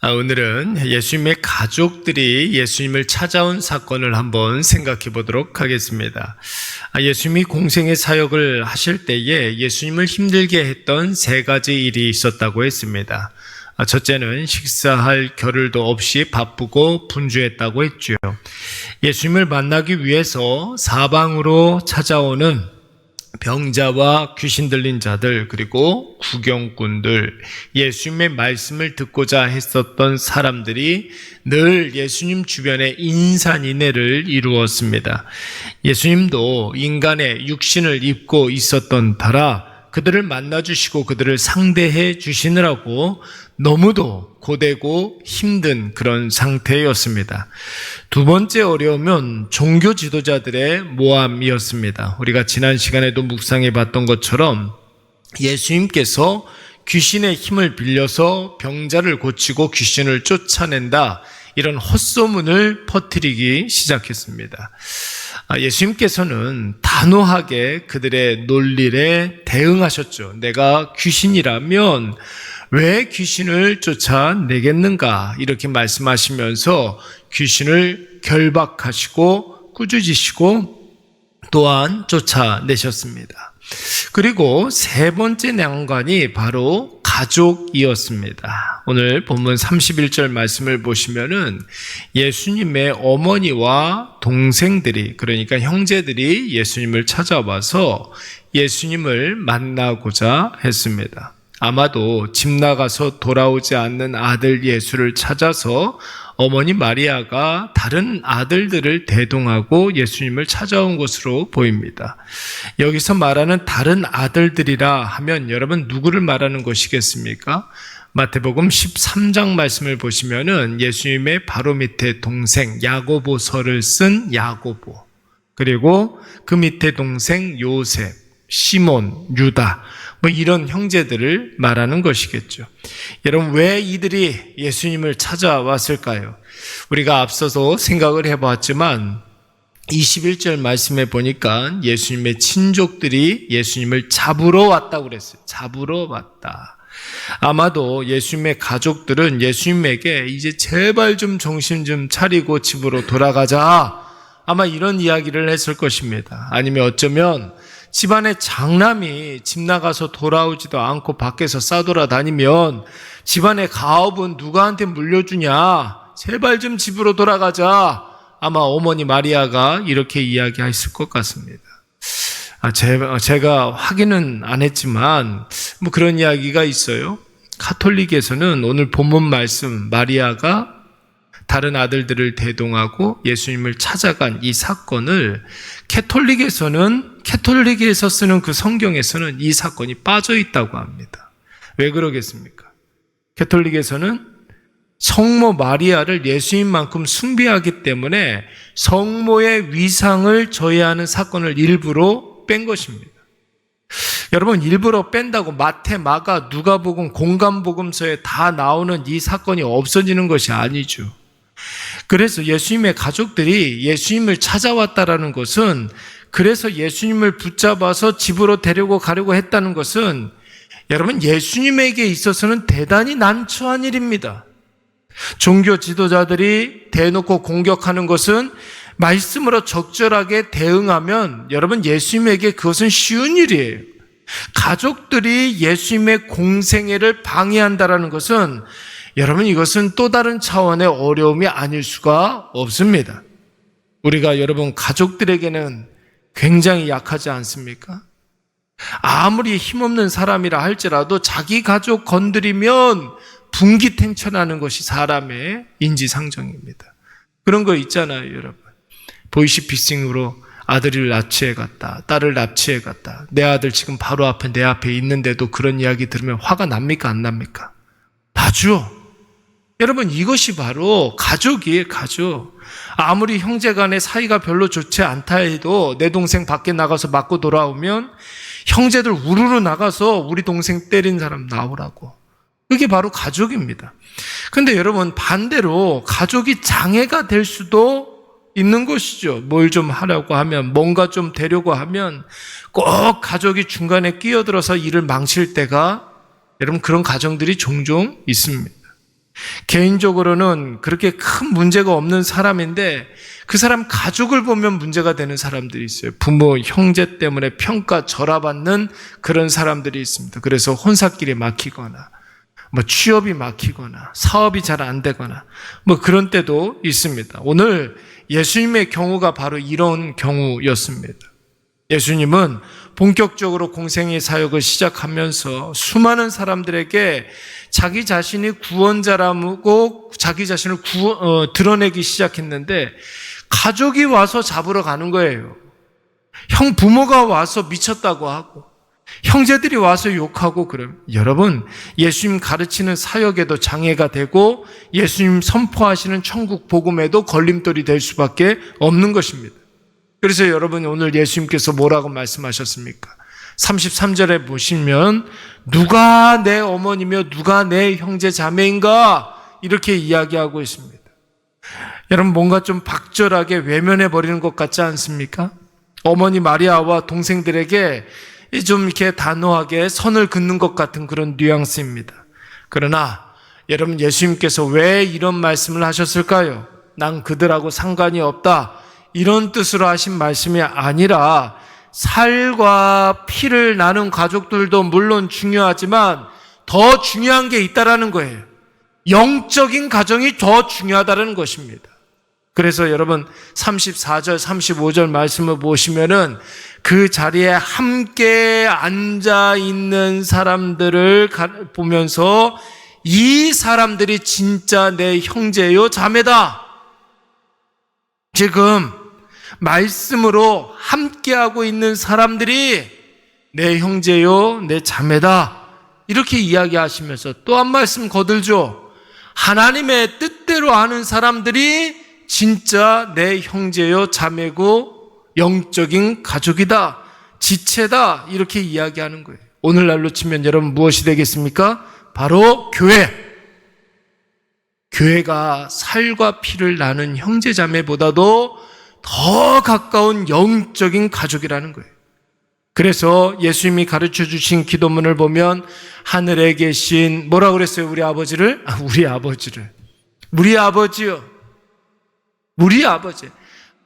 아, 오늘은 예수님의 가족들이 예수님을 찾아온 사건을 한번 생각해 보도록 하겠습니다. 아, 예수님이 공생의 사역을 하실 때에 예수님을 힘들게 했던 세 가지 일이 있었다고 했습니다. 아, 첫째는 식사할 겨를도 없이 바쁘고 분주했다고 했죠. 예수님을 만나기 위해서 사방으로 찾아오는 병자와 귀신 들린 자들 그리고 구경꾼들 예수님의 말씀을 듣고자 했었던 사람들이 늘 예수님 주변에 인산인해를 이루었습니다. 예수님도 인간의 육신을 입고 있었던 터라 그들을 만나 주시고 그들을 상대해 주시느라고 너무도 고되고 힘든 그런 상태였습니다. 두 번째 어려움은 종교 지도자들의 모함이었습니다. 우리가 지난 시간에도 묵상해 봤던 것처럼 예수님께서 귀신의 힘을 빌려서 병자를 고치고 귀신을 쫓아낸다. 이런 헛소문을 퍼뜨리기 시작했습니다. 아, 예수님께서는 단호하게 그들의 논리에 대응하셨죠. 내가 귀신이라면 왜 귀신을 쫓아내겠는가? 이렇게 말씀하시면서 귀신을 결박하시고 꾸짖으시고 또한 쫓아내셨습니다. 그리고 세 번째 난관이 바로 가족이었습니다. 오늘 본문 31절 말씀을 보시면은 예수님의 어머니와 동생들이 그러니까 형제들이 예수님을 찾아와서 예수님을 만나고자 했습니다. 아마도 집 나가서 돌아오지 않는 아들 예수를 찾아서 어머니 마리아가 다른 아들들을 대동하고 예수님을 찾아온 것으로 보입니다. 여기서 말하는 다른 아들들이라 하면 여러분 누구를 말하는 것이겠습니까? 마태복음 13장 말씀을 보시면은 예수님의 바로 밑에 동생 야고보서를 쓴 야고보 그리고 그 밑에 동생 요셉, 시몬, 유다 뭐 이런 형제들을 말하는 것이겠죠. 여러분 왜 이들이 예수님을 찾아왔을까요? 우리가 앞서서 생각을 해봤지만 21절 말씀에 보니까 예수님의 친족들이 예수님을 잡으러 왔다고 그랬어요. 잡으러 왔다. 아마도 예수님의 가족들은 예수님에게 이제 제발 좀 정신 좀 차리고 집으로 돌아가자. 아마 이런 이야기를 했을 것입니다. 아니면 어쩌면 집안에 장남이 집 나가서 돌아오지도 않고 밖에서 싸돌아다니면 집안의 가업은 누구한테 물려주냐? 제발 좀 집으로 돌아가자. 아마 어머니 마리아가 이렇게 이야기했을 것 같습니다. 아, 제가 확인은 안 했지만 뭐 그런 이야기가 있어요. 카톨릭에서는 오늘 본문 말씀 마리아가 다른 아들들을 대동하고 예수님을 찾아간 이 사건을 캐톨릭에서는 캐톨릭에서 쓰는 그 성경에서는 이 사건이 빠져 있다고 합니다. 왜 그러겠습니까? 캐톨릭에서는 성모 마리아를 예수님만큼 숭배하기 때문에 성모의 위상을 저해하는 사건을 일부러 뺀 것입니다. 여러분 일부러 뺀다고 마태, 마가, 누가복음, 공간복음서에 다 나오는 이 사건이 없어지는 것이 아니죠. 그래서 예수님의 가족들이 예수님을 찾아왔다라는 것은 그래서 예수님을 붙잡아서 집으로 데리고 가려고 했다는 것은 여러분 예수님에게 있어서는 대단히 난처한 일입니다. 종교 지도자들이 대놓고 공격하는 것은 말씀으로 적절하게 대응하면 여러분 예수님에게 그것은 쉬운 일이에요. 가족들이 예수님의 공생애를 방해한다라는 것은 여러분 이것은 또 다른 차원의 어려움이 아닐 수가 없습니다. 우리가 여러분 가족들에게는 굉장히 약하지 않습니까? 아무리 힘없는 사람이라 할지라도 자기 가족 건드리면 분기탱천하는 것이 사람의 인지상정입니다. 그런 거 있잖아요, 여러분. 보이시피싱으로 아들을 납치해 갔다. 딸을 납치해 갔다. 내 아들 지금 바로 앞에 내 앞에 있는데도 그런 이야기 들으면 화가 납니까? 안 납니까? 나죠. 여러분 이것이 바로 가족이에요 가족. 아무리 형제 간의 사이가 별로 좋지 않다 해도 내 동생 밖에 나가서 맞고 돌아오면 형제들 우르르 나가서 우리 동생 때린 사람 나오라고. 그게 바로 가족입니다. 근데 여러분 반대로 가족이 장애가 될 수도 있는 것이죠. 뭘 좀 하려고 하면 뭔가 좀 되려고 하면 꼭 가족이 중간에 끼어들어서 일을 망칠 때가 여러분 그런 가정들이 종종 있습니다 개인적으로는 그렇게 큰 문제가 없는 사람인데 그 사람 가족을 보면 문제가 되는 사람들이 있어요. 부모, 형제 때문에 평가, 절하받는 그런 사람들이 있습니다. 그래서 혼사길이 막히거나, 뭐 취업이 막히거나, 사업이 잘 안 되거나, 뭐 그런 때도 있습니다. 오늘 예수님의 경우가 바로 이런 경우였습니다. 예수님은 본격적으로 공생의 사역을 시작하면서 수많은 사람들에게 자기 자신이 구원자라고 자기 자신을 구, 어, 드러내기 시작했는데 가족이 와서 잡으러 가는 거예요. 형 부모가 와서 미쳤다고 하고 형제들이 와서 욕하고 그럼 여러분 예수님 가르치는 사역에도 장애가 되고 예수님 선포하시는 천국 복음에도 걸림돌이 될 수밖에 없는 것입니다. 그래서 여러분 오늘 예수님께서 뭐라고 말씀하셨습니까? 33절에 보시면 누가 내 어머니며 누가 내 형제 자매인가 이렇게 이야기하고 있습니다. 여러분 뭔가 좀 박절하게 외면해 버리는 것 같지 않습니까? 어머니 마리아와 동생들에게 좀 이렇게 단호하게 선을 긋는 것 같은 그런 뉘앙스입니다. 그러나 여러분 예수님께서 왜 이런 말씀을 하셨을까요? 난 그들하고 상관이 없다. 이런 뜻으로 하신 말씀이 아니라 살과 피를 나눈 가족들도 물론 중요하지만 더 중요한 게 있다라는 거예요. 영적인 가정이 더 중요하다는 것입니다. 그래서 여러분 34절, 35절 말씀을 보시면은 그 자리에 함께 앉아 있는 사람들을 보면서 이 사람들이 진짜 내 형제요 자매다. 지금 말씀으로 함께하고 있는 사람들이 내 형제요, 내 자매다. 이렇게 이야기하시면서 또 한 말씀 거들죠. 하나님의 뜻대로 하는 사람들이 진짜 내 형제요, 자매고 영적인 가족이다. 지체다. 이렇게 이야기하는 거예요. 오늘날로 치면 여러분 무엇이 되겠습니까? 바로 교회. 교회가 살과 피를 나눈 형제 자매보다도 더 가까운 영적인 가족이라는 거예요. 그래서 예수님이 가르쳐 주신 기도문을 보면 하늘에 계신 뭐라 그랬어요? 우리 아버지를? 아, 우리 아버지를. 우리 아버지요. 우리 아버지.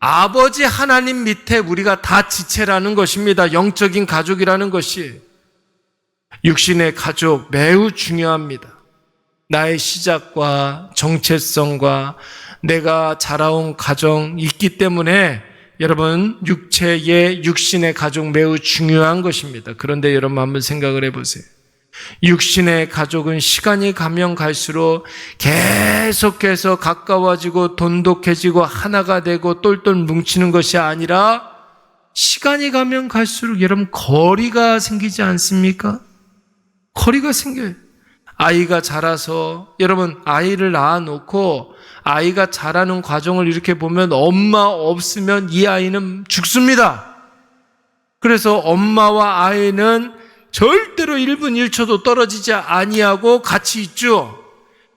아버지 하나님 밑에 우리가 다 지체라는 것입니다. 영적인 가족이라는 것이. 육신의 가족 매우 중요합니다. 나의 시작과 정체성과 내가 자라온 가정 있기 때문에 여러분 육체의 육신의 가족 매우 중요한 것입니다. 그런데 여러분 한번 생각을 해보세요. 육신의 가족은 시간이 가면 갈수록 계속해서 가까워지고 돈독해지고 하나가 되고 똘똘 뭉치는 것이 아니라 시간이 가면 갈수록 여러분 거리가 생기지 않습니까? 거리가 생겨요. 아이가 자라서 여러분 아이를 낳아 놓고 아이가 자라는 과정을 이렇게 보면 엄마 없으면 이 아이는 죽습니다. 그래서 엄마와 아이는 절대로 1분 1초도 떨어지지 아니하고 같이 있죠.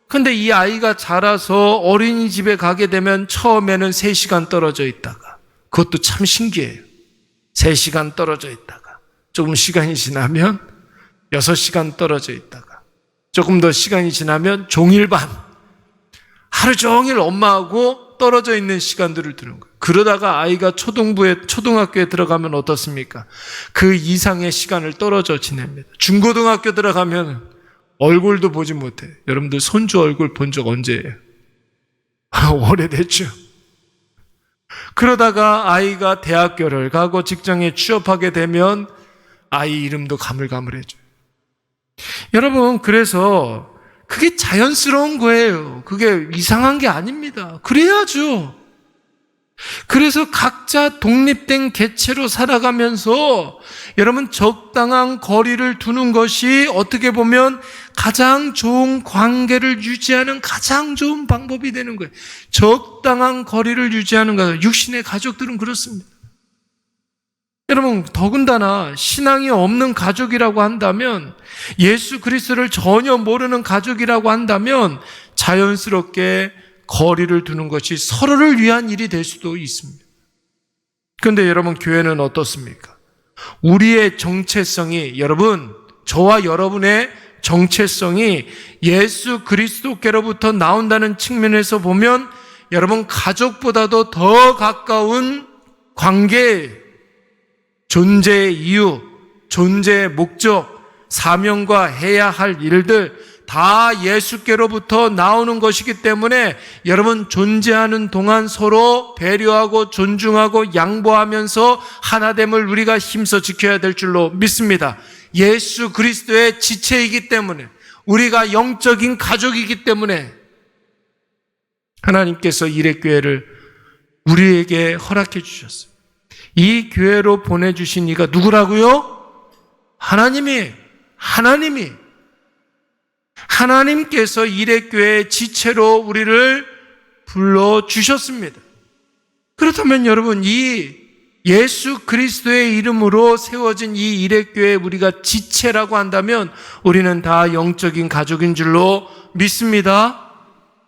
근데 이 아이가 자라서 어린이집에 가게 되면 처음에는 3시간 떨어져 있다가 그것도 참 신기해요. 3시간 떨어져 있다가 조금 시간이 지나면 6시간 떨어져 있다가 조금 더 시간이 지나면 종일 반 하루 종일 엄마하고 떨어져 있는 시간들을 두는 거예요. 그러다가 아이가 초등부에, 초등학교에 들어가면 어떻습니까? 그 이상의 시간을 떨어져 지냅니다. 중고등학교 들어가면 얼굴도 보지 못해. 여러분들 손주 얼굴 본 적 언제예요? 오래됐죠. 그러다가 아이가 대학교를 가고 직장에 취업하게 되면 아이 이름도 가물가물해져요. 여러분, 그래서 그게 자연스러운 거예요. 그게 이상한 게 아닙니다. 그래야죠. 그래서 각자 독립된 개체로 살아가면서 여러분 적당한 거리를 두는 것이 어떻게 보면 가장 좋은 관계를 유지하는 가장 좋은 방법이 되는 거예요. 적당한 거리를 유지하는 거. 육신의 가족들은 그렇습니다. 여러분, 더군다나 신앙이 없는 가족이라고 한다면 예수 그리스도를 전혀 모르는 가족이라고 한다면 자연스럽게 거리를 두는 것이 서로를 위한 일이 될 수도 있습니다. 그런데 여러분, 교회는 어떻습니까? 우리의 정체성이 여러분, 저와 여러분의 정체성이 예수 그리스도께로부터 나온다는 측면에서 보면 여러분 가족보다도 더 가까운 관계, 존재의 이유, 존재의 목적, 사명과 해야 할 일들 다 예수께로부터 나오는 것이기 때문에 여러분 존재하는 동안 서로 배려하고 존중하고 양보하면서 하나됨을 우리가 힘써 지켜야 될 줄로 믿습니다. 예수 그리스도의 지체이기 때문에 우리가 영적인 가족이기 때문에 하나님께서 이레교회를 우리에게 허락해 주셨어요. 이 교회로 보내주신 이가 누구라고요? 하나님이, 하나님이, 하나님께서 이레교회의 지체로 우리를 불러주셨습니다. 그렇다면 여러분, 이 예수 그리스도의 이름으로 세워진 이 이레교회 우리가 지체라고 한다면 우리는 다 영적인 가족인 줄로 믿습니다.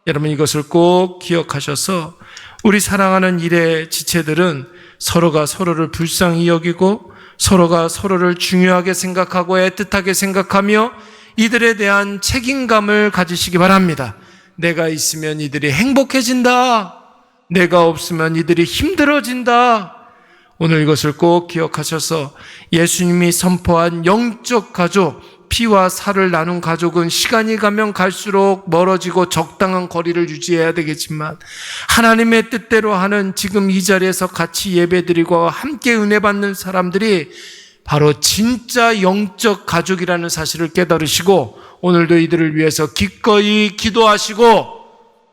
여러분 이것을 꼭 기억하셔서 우리 사랑하는 일의 지체들은 서로가 서로를 불쌍히 여기고 서로가 서로를 중요하게 생각하고 애틋하게 생각하며 이들에 대한 책임감을 가지시기 바랍니다. 내가 있으면 이들이 행복해진다. 내가 없으면 이들이 힘들어진다. 오늘 이것을 꼭 기억하셔서 예수님이 선포한 영적 가족, 피와 살을 나눈 가족은 시간이 가면 갈수록 멀어지고 적당한 거리를 유지해야 되겠지만 하나님의 뜻대로 하는 지금 이 자리에서 같이 예배드리고 함께 은혜 받는 사람들이 바로 진짜 영적 가족이라는 사실을 깨달으시고 오늘도 이들을 위해서 기꺼이 기도하시고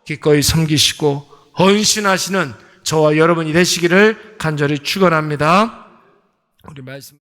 기꺼이 섬기시고 헌신하시는 저와 여러분이 되시기를 간절히 축원합니다. 우리 말씀